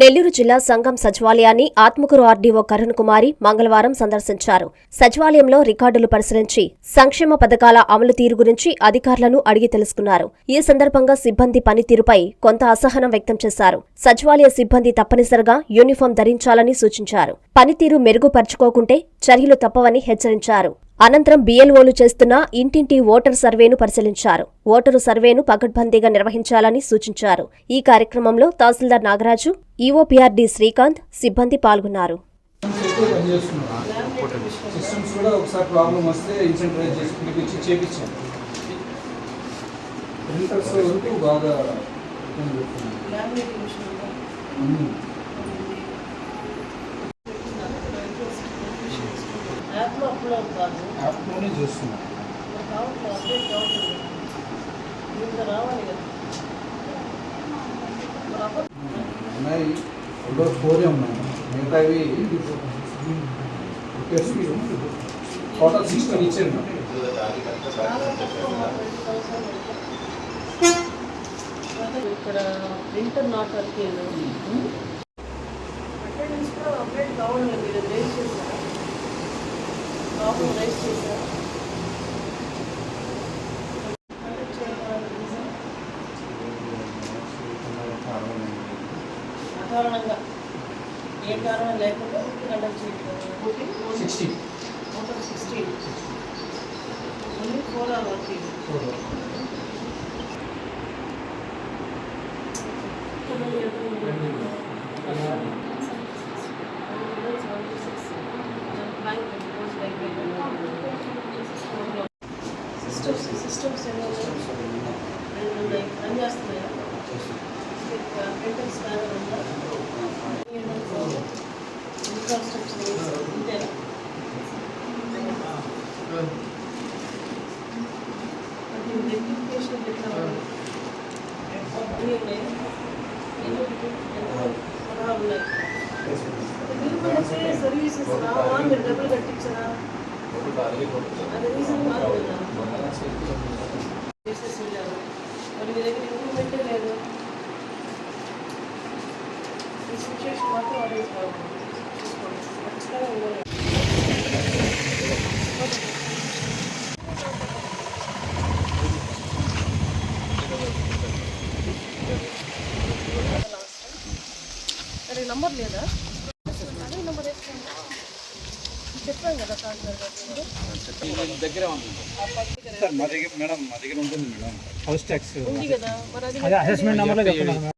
నెల్లూరు జిల్లా సంఘం సచివాలయాన్ని ఆత్మకూరు ఆర్డీఓ కరుణ్ కుమారి మంగళవారం సందర్శించారు. సచివాలయంలో రికార్డులు పరిశీలించి సంక్షేమ పథకాల అమలు తీరు గురించి అధికారులను అడిగి తెలుసుకున్నారు. ఈ సందర్భంగా సిబ్బంది పనితీరుపై కొంత అసహనం వ్యక్తం చేశారు. సచివాలయ సిబ్బంది తప్పనిసరిగా యూనిఫాం ధరించాలని సూచించారు. పనితీరు మెరుగుపరుచుకోకుంటే చర్యలు తప్పవని హెచ్చరించారు. అనంతరం బీఎల్ఓలు చేస్తున్న ఇంటింటి ఓటర్ సర్వేను పరిశీలించారు. ఓటరు సర్వేను పకడ్బందీగా నిర్వహించాలని సూచించారు. ఈ కార్యక్రమంలో తహసీల్దార్ నాగరాజు ఈఓపీఆర్డీ శ్రీకాంత్ సిబ్బంది పాల్గొన్నారు. సిస్టమ్స్ ఎక్కువ యాప్లో యాప్లోనే చేస్తున్నాం. ఉన్నాయి. ఇండోర్ ఫోరే ఉన్నాయి. మిగతావి టోటల్ సిక్స్టీన్ ఇచ్చాను. ఇక్కడ ప్రింటర్ నాట్ వర్కింగ్ అటెండెన్స్ కూడా అప్డేట్ కావాలి మీరు ప్రాబ్లం రేస్ చేశారా? అకారణంగా ఏ కారణం లేకుండా కండక్ట్ చేయలేదు సిక్స్టీ మొత్తం sixteen only four are working systems systems రెండు ఉన్నాయి రన్ చేస్తున్నాయా ప్రింటర్ స్కానర్ ఉందా ఇన్ఫ్రాస్ట్రక్చర్ ఇంతేనా అది రెక్టిఫికేషన్ ఎట్లా ఉంది? అన్నీ ఉన్నాయా? ఎన్ని ఒకటి? ఎంత? పదహారు ఉన్నాయి. మీరు మనకి సర్వీసెస్ రావా మీరు డబ్బులు కట్టించారా అది రీజన్ కాదు కదా చేసేసి వెళ్ళారు మరి మీ దగ్గర ఇంప్రూవ్మెంటే లేదు? ఈ సిచ్యువేషన్ మాత్రం అదే కాదు ఖచ్చితంగా ఇవ్వాలి నంబర్ లేదా నంబర్ వేసుకోండి. చెప్పాను కదా కాదు దగ్గరే సార్ మా దగ్గర మేడం మా దగ్గర ఉంటుంది మేడం. House tax. అది అసెస్మెంట్ నెంబర్లో చెప్తున్నాను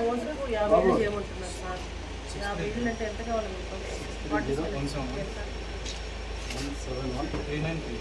రోజుకు యాభై చేయమంటున్నారు సార్ యాభై ఇళ్ళు అంటే ఎంత కావాలి